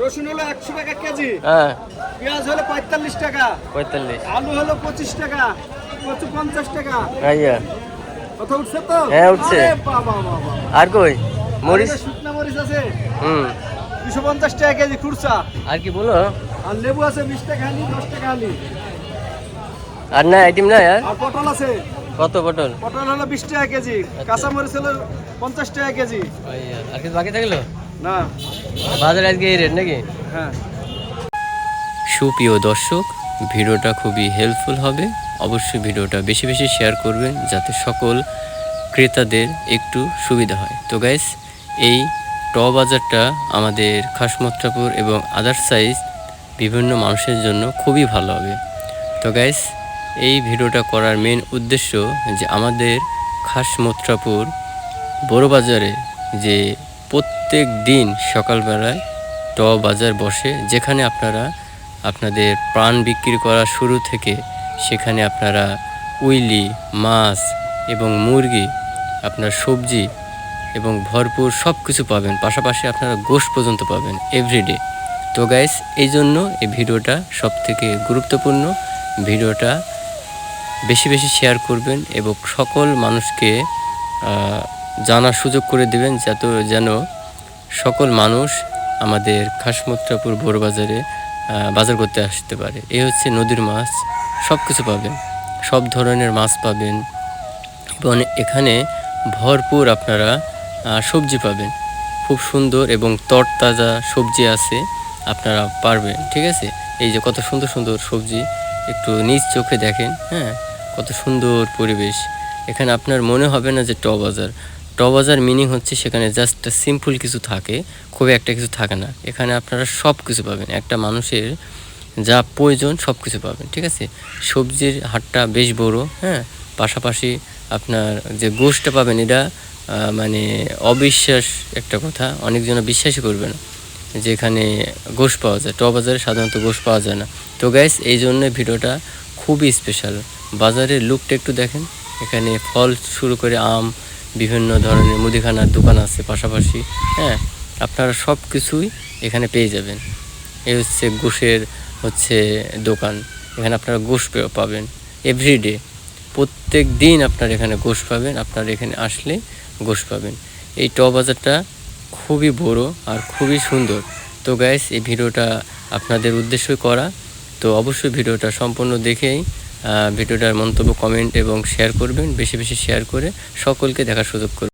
রসুন হলো একশো টাকা কেজি। হ্যাঁ। পেঁয়াজ হলো পঁয়তাল্লিশ টাকা। পঁয়তাল্লিশ। আলু হলো পঁচিশ টাকা। কচু পঞ্চাশ টাকা। আইয়া কথা উঠছে তো? হ্যাঁ, উঠছে। আরে কই? মরিচ? শুকনা মরিচ আছে। হুম। দুশো পঞ্চাশ টাকা কেজি খুরসা আর কি বলো? আর লেবু আছে বিশ টাকা আলি দশ টাকা আলি আর না আইটেম না আর? আর পটল আছে। কত পটল? পটল হলো বিশ টাকা কেজি। কাঁচা মরিচ হলো পঞ্চাশ টাকা কেজি। আর কিছু বাকি থাকল? না। বাজারে আজকে এই রেট নাকি? হ্যাঁ। সুপ্রিয় দর্শক ভিডিওটা খুবই হেল্পফুল হবে। অবশ্যই ভিডিওটা বেশি বেশি শেয়ার করবেন যাতে সকল ক্রেতাদের একটু সুবিধা হয়। তো গাইস এই ট বাজারটা আমাদের খাসমত্রাপুর এবং আদার সাইজ বিভিন্ন মানুষের জন্য খুবই ভালো হবে। তো গাইস এই ভিডিওটা করার মেন উদ্দেশ্য যে আমাদের খাসমত্রাপুর বড় বাজারে যে প্রত্যেক দিন সকালবেলায় ট বাজার বসে, যেখানে আপনারা আপনাদের প্রাণ বিক্রি করা শুরু থেকে সেখানে আপনারা উইলি, মাছ এবং মুরগি, আপনার সবজি এবং ভরপুর সব কিছু পাবেন। পাশাপাশি আপনারা গোশ পর্যন্ত পাবেন এভরিডে তো গাইস এই জন্য এই ভিডিওটা সব থেকে গুরুত্বপূর্ণ। ভিডিওটা বেশি বেশি শেয়ার করবেন এবং সকল মানুষকে জানার সুযোগ করে দেবেন যাতে যেন সকল মানুষ আমাদের খাসমুত্রাপুর বড় বাজারে করতে আসতে পারে। এই হচ্ছে নদীর মাছ সব কিছু পাবেন। সব ধরনের মাছ পাবেন। এবং এখানে ভরপুর আপনারা সবজি পাবেন। খুব সুন্দর এবং তরতাজা সবজি আছে, আপনারা পারবেন, ঠিক আছে? এই যে কত সুন্দর সুন্দর সবজি, একটু নিজ চোখে দেখেন হ্যাঁ? কত সুন্দর পরিবেশ। এখানে আপনার মনে হবে না যে ট বাজার। ট বাজার মিনিং হচ্ছে সেখানে জাস্ট সিম্পল কিছু থাকে খুব একটা কিছু থাকে না। এখানে আপনারা সব কিছু পাবেন। একটা মানুষের যা প্রয়োজন সব কিছু পাবেন, ঠিক আছে? সবজির হাটটা বেশ বড় হ্যাঁ? পাশাপাশি আপনার যে গোশটা পাবেন, এটা মানে অবিশ্বাস একটা কথা, অনেকজন বিশ্বাসই করবে না যে এখানে গোশ পাওয়া যায়। ট বাজারে সাধারণত গোশ পাওয়া যায় না। তো গ্যাস এই জন্য ভিডিওটা খুবই স্পেশাল বাজারের লুকটা একটু দেখেন। এখানে ফল শুরু করে আম বিভিন্ন ধরনের মুদিখানার দোকান আছে পাশাপাশি হ্যাঁ আপনারা সব কিছুই এখানে পেয়ে যাবেন। এই হচ্ছে গোশের হচ্ছে দোকান, এখানে আপনারা গোশ পাবেন এভরিডে প্রত্যেক দিন আপনার এখানে গোশ পাবেন, আপনার এখানে আসলে গোশ পাবেন। এই ট বাজারটা খুবই বড় আর খুবই সুন্দর। তো গ্যাস এই ভিডিওটা আপনাদের উদ্দেশ্যই করা। তো অবশ্যই ভিডিওটা সম্পূর্ণ দেখেই ভিডিওটার মন্তব্য কমেন্ট এবং শেয়ার করবেন। বেশি বেশি শেয়ার করে সকলকে দেখার সুযোগ করবেন